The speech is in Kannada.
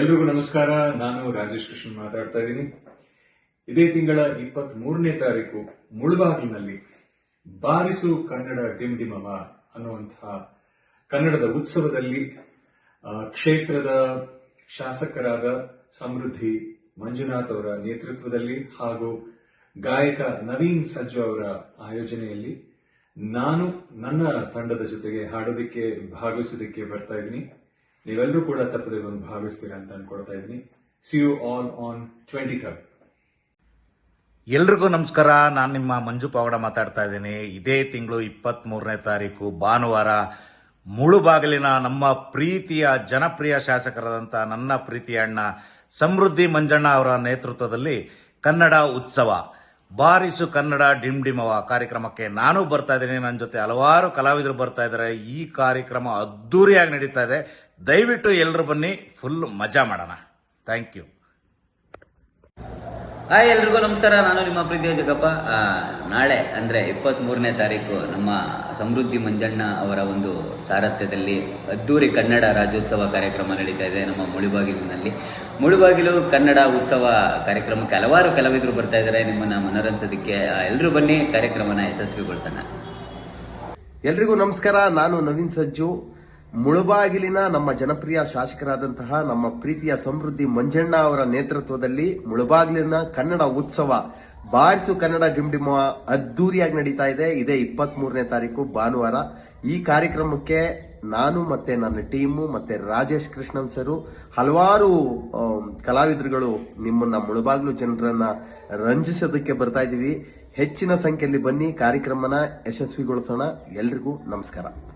ಎಲ್ರಿಗೂ ನಮಸ್ಕಾರ. ನಾನು ರಾಜೇಶ್ ಕೃಷ್ಣ ಮಾತಾಡ್ತಾ ಇದ್ದೀನಿ. ಇದೇ ತಿಂಗಳ ಇಪ್ಪತ್ತ್ ಮೂರನೇ ತಾರೀಕು ಮುಳುಬಾಗಿಲಿನಲ್ಲಿ ಬಾರಿಸು ಕನ್ನಡ ಡಿಂಡಿಮವ ಅನ್ನುವಂತಹ ಕನ್ನಡದ ಉತ್ಸವದಲ್ಲಿ ಕ್ಷೇತ್ರದ ಶಾಸಕರಾದ ಸಮೃದ್ಧಿ ಮಂಜುನಾಥ್ ಅವರ ನೇತೃತ್ವದಲ್ಲಿ ಹಾಗೂ ಗಾಯಕ ನವೀನ್ ಸಜ್ಜು ಅವರ ಆಯೋಜನೆಯಲ್ಲಿ ನಾನು ನನ್ನ ತಂಡದ ಜೊತೆಗೆ ಹಾಡೋದಕ್ಕೆ ಭಾಗವಹಿಸೋದಕ್ಕೆ ಬರ್ತಾ ಇದ್ದೀನಿ. ನೀವೆಲ್ಲರೂ ಕೂಡ ತಪ್ಪದೆ ಬಂದು ಭಾವಿಸ್ತೀರಾ ಅಂತ ಅನ್ಕೊಳ್ತಾ ಇದ್ದೀನಿ. See you all on twenty third ಎಲ್ರಿಗೂ ನಮಸ್ಕಾರ. ನಾನು ನಿಮ್ಮ ಮಂಜು ಪಾವಡ ಮಾತಾಡ್ತಾ ಇದ್ದೀನಿ. ಇದೇ ತಿಂಗಳು ಇಪ್ಪತ್ತ್ ಮೂರನೇ ತಾರೀಕು, ಭಾನುವಾರ. ಮುಳುಬಾಗಿಲಿನ ನಮ್ಮ ಪ್ರೀತಿಯ, ಜನಪ್ರಿಯ ಶಾಸಕರಾದಂಥ ನನ್ನ ಪ್ರೀತಿಯ ಅಣ್ಣ ಸಮೃದ್ಧಿ ಮಂಜಣ್ಣ ಅವರ ನೇತೃತ್ವದಲ್ಲಿ ಕನ್ನಡ ಉತ್ಸವ. ಬಾರಿಸು ಕನ್ನಡ ಡಿಮ್ ಡಿಮವ ಕಾರ್ಯಕ್ರಮಕ್ಕೆ ನಾನು ಬರ್ತಾ ಇದ್ದೀನಿ. ನನ್ನ ಜೊತೆ ಹಲವಾರು ಕಲಾವಿದರು ಬರ್ತಾ ಇದ್ದಾರೆ. ಈ ಕಾರ್ಯಕ್ರಮ ಅದ್ದೂರಿಯಾಗಿ ನಡೀತಾ ಇದೆ. ದಯವಿಟ್ಟು ಎಲ್ಲರೂ ಬನ್ನಿ ಫುಲ್ ಮಜಾ ಮಾಡೋಣ. ಥ್ಯಾಂಕ್ ಯು ಹಾಯ್ ಎಲ್ರಿಗೂ ನಮಸ್ಕಾರ. ನಾನು ನಿಮ್ಮ ಪ್ರೀತಿಯ ಜಗಪ್ಪ ನಾಳೆ ಅಂದರೆ ಇಪ್ಪತ್ತ್ಮೂರನೇ ತಾರೀಕು ನಮ್ಮ ಸಮೃದ್ಧಿ ಮಂಜಣ್ಣ ಅವರ ಒಂದು ಸಾರಥ್ಯದಲ್ಲಿ ಅದ್ದೂರಿ ಕನ್ನಡ ರಾಜ್ಯೋತ್ಸವ ಕಾರ್ಯಕ್ರಮ ನಡೀತಾ ಇದೆ ನಮ್ಮ ಮುಳುಬಾಗಿಲಿನಲ್ಲಿ. ಮುಳುಬಾಗಿಲು ಕನ್ನಡ ಉತ್ಸವ ಕಾರ್ಯಕ್ರಮಕ್ಕೆ ಹಲವಾರು ಕಲಾವಿದರು ಬರ್ತಾ ಇದ್ದಾರೆ. ನಿಮ್ಮನ್ನು ಮನರಂಜಿಸೋದಕ್ಕೆ ಎಲ್ಲರೂ ಬನ್ನಿ ಕಾರ್ಯಕ್ರಮನ ಯಶಸ್ವಿಗೊಳಿಸೋಣ. ಎಲ್ರಿಗೂ ನಮಸ್ಕಾರ. ನಾನು ನವೀನ್ ಸಜ್ಜು. ಮುಳುಬಾಗಿಲಿನ ನಮ್ಮ ಜನಪ್ರಿಯ ಶಾಸಕರಾದಂತಹ ನಮ್ಮ ಪ್ರೀತಿಯ ಸಮೃದ್ಧಿ ಮಂಜಣ್ಣ ಅವರ ನೇತೃತ್ವದಲ್ಲಿ ಮುಳುಬಾಗಿಲಿನ ಕನ್ನಡ ಉತ್ಸವ ಬಾರಿಸು ಕನ್ನಡ ಗಿಂಡಿಮ ಅದ್ದೂರಿಯಾಗಿ ನಡೀತಾ ಇದೆ. ಇದೇ ಇಪ್ಪತ್ತ್ ಮೂರನೇ ತಾರೀಕು ಭಾನುವಾರ. ಈ ಕಾರ್ಯಕ್ರಮಕ್ಕೆ ನಾನು ಮತ್ತೆ ನನ್ನ ಟೀಮು, ಮತ್ತೆ ರಾಜೇಶ್ ಕೃಷ್ಣನ್ ಸರು, ಹಲವಾರು ಕಲಾವಿದರುಗಳು ನಿಮ್ಮನ್ನ ಮುಳುಬಾಗಿಲು ಜನರನ್ನ ರಂಜಿಸೋದಕ್ಕೆ ಬರ್ತಾ ಇದ್ದೀವಿ. ಹೆಚ್ಚಿನ ಸಂಖ್ಯೆಯಲ್ಲಿ ಬನ್ನಿ, ಕಾರ್ಯಕ್ರಮನ ಯಶಸ್ವಿಗೊಳಿಸೋಣ. ಎಲ್ರಿಗೂ ನಮಸ್ಕಾರ.